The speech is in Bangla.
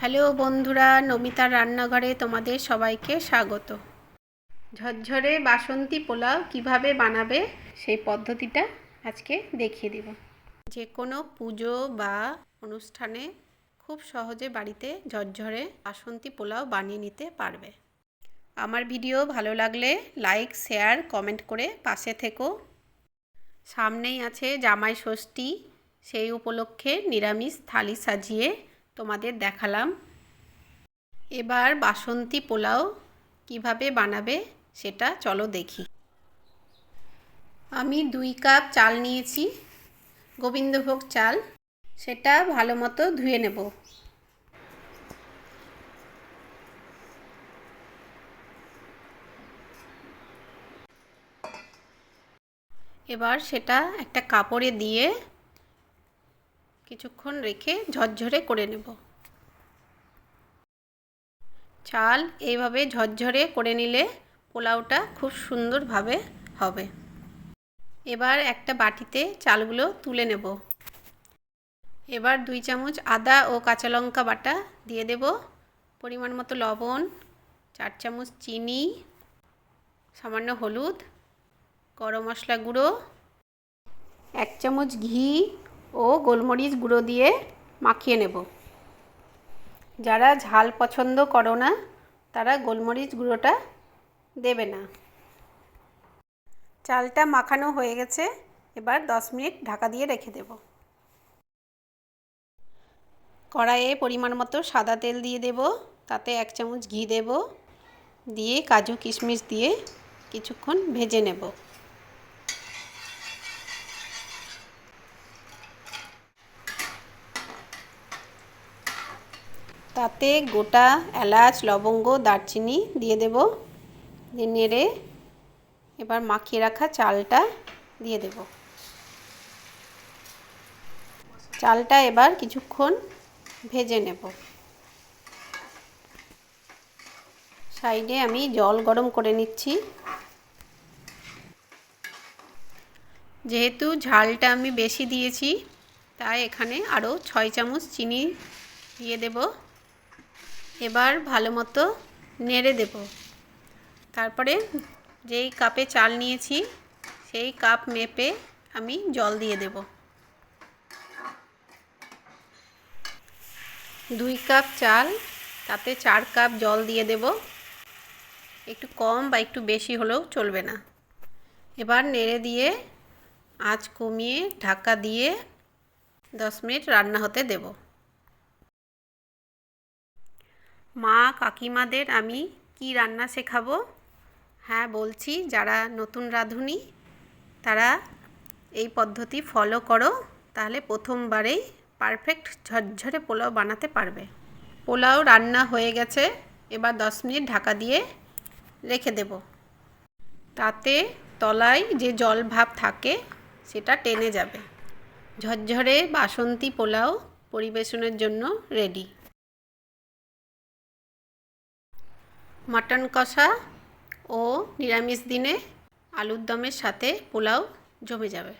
হ্যালো বন্ধুরা, নমিতার রান্নাঘরে তোমাদের সবাইকে স্বাগত। ঝরঝরে বাসন্তী পোলাও কীভাবে বানাবে সেই পদ্ধতিটা আজকে দেখিয়ে দেব। যে কোনো পুজো বা অনুষ্ঠানে খুব সহজে বাড়িতে ঝরঝরে বাসন্তী পোলাও বানিয়ে নিতে পারবে। আমার ভিডিও ভালো লাগলে লাইক, শেয়ার, কমেন্ট করে পাশে থেকো। সামনেই আছে জামাই ষষ্ঠী, সেই উপলক্ষে নিরামিষ থালি সাজিয়ে তোমাদের দেখালাম। এবার বাসন্তী পোলাও কীভাবে বানাবে সেটা চলো দেখি। আমি দুই কাপ চাল নিয়েছি, গোবিন্দভোগ চাল। সেটা ভালো মতো ধুয়ে নেব। এবার সেটা একটা কাপড়ে দিয়ে কিছুক্ষণ রেখে ঝরঝরে করে নেব। চাল এইভাবে ঝরঝরে করে নিলে পোলাওটা খুব সুন্দরভাবে হবে। এবার একটা বাটিতে চালগুলো তুলে নেব। এবার দুই চামচ আদা ও কাঁচা লঙ্কা বাটা দিয়ে দেব। পরিমাণ মতো লবণ, চার চামচ চিনি, সামান্য হলুদ, গরম মশলা গুঁড়ো, এক চামচ ঘি ও গোলমরিচ গুঁড়ো দিয়ে মাখিয়ে নেব। যারা ঝাল পছন্দ করো না, তারা গোলমরিচ গুঁড়োটা দেবে না। চালটা মাখানো হয়ে গেছে, এবার দশ মিনিট ঢাকা দিয়ে রেখে দেব। কড়াইয়ে পরিমাণ মতো সাদা তেল দিয়ে দেব, তাতে এক চামচ ঘি দেব, দিয়ে কাজু কিশমিশ দিয়ে কিছুক্ষণ ভেজে নেব। তাতে গোটা এলাচ, লবঙ্গ, দারচিনি দিয়ে দেব। দিয়ে নেড়ে এবার মাখিয়ে রাখা চালটা দিয়ে দেব। চালটা এবার কিছুক্ষণ ভেজে নেব। সাইডে আমি জল গরম করে নিচ্ছি। যেহেতু ঝালটা আমি বেশি দিয়েছি, তাই এখানে আরও ছয় চামচ চিনি দিয়ে দেবো। এবার ভালো মতো নেড়ে দেব। তারপরে যেই কাপে চাল নিয়েছি, সেই কাপ মেপে আমি জল দিয়ে দেব। দুই কাপ চাল, তাতে চার কাপ জল দিয়ে দেব। একটু কম বা একটু বেশি হলেও চলবে না। এবার নেড়ে দিয়ে আঁচ কমিয়ে ঢাকা দিয়ে দশ মিনিট রান্না হতে দেবো। মা, কাকিমাদের আমি কি রান্না শেখাবো? হ্যাঁ বলছি, যারা নতুন রাঁধুনি, তারা এই পদ্ধতি ফলো করো, তাহলে প্রথমবারেই পারফেক্ট ঝরঝরে পোলাও বানাতে পারবে। পোলাও রান্না হয়ে গেছে, এবার দশ মিনিট ঢাকা দিয়ে রেখে দেব। তাতে তলায় যে জল ভাব থাকে, সেটা টেনে যাবে। ঝরঝরে বাসন্তী পোলাও পরিবেশনের জন্য রেডি মাটন কষা ও নিরামিষ দিনে আলুর দমের সাথে পোলাও জমে যাবে।